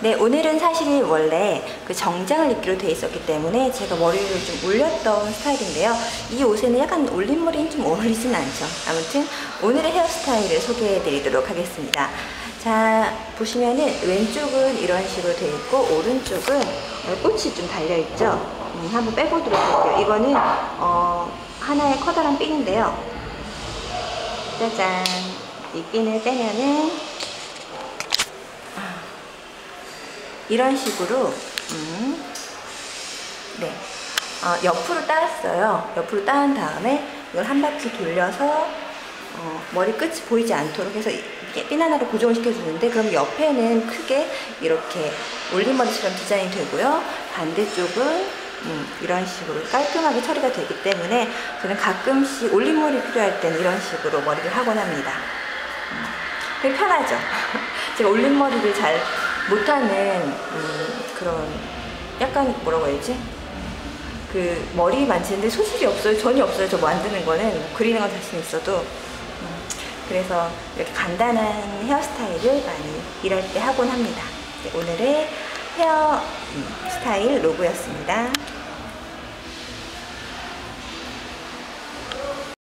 네, 오늘은 사실 원래 그 정장을 입기로 돼 있었기 때문에 제가 머리를 좀 올렸던 스타일인데요. 이 옷에는 약간 올림머리는 좀 어울리진 않죠. 아무튼 오늘의 헤어스타일을 소개해 드리도록 하겠습니다. 자, 보시면은 왼쪽은 이런 식으로 돼 있고 오른쪽은 꽃이 좀 달려 있죠. 음, 한번 빼보도록 할게요. 이거는 어, 하나의 커다란 핀인데요. 짜잔. 이 핀을 빼면은 이런 식으로 음, 네 어, 옆으로 따았어요. 옆으로 따은 다음에 이걸 한 바퀴 돌려서 어, 머리 끝이 보이지 않도록 해서 하나로 고정을 시켜주는데 그럼 옆에는 크게 이렇게 올림머리처럼 디자인이 되고요. 반대쪽은 음, 이런 식으로 깔끔하게 처리가 되기 때문에 저는 가끔씩 올림머리 필요할 때는 이런 식으로 머리를 하곤 합니다. 음, 편하죠. 제가 올림머리를 잘 못하는 음, 그런 약간 뭐라고 해야지? 그 머리 만지는데 소질이 없어요. 전혀 없어요. 저 만드는 거는 뭐 그리는 건 자신 있어도 음, 그래서 이렇게 간단한 헤어스타일을 많이 일할 때 하곤 합니다. 네, 오늘의 헤어 음, 스타일 로고였습니다.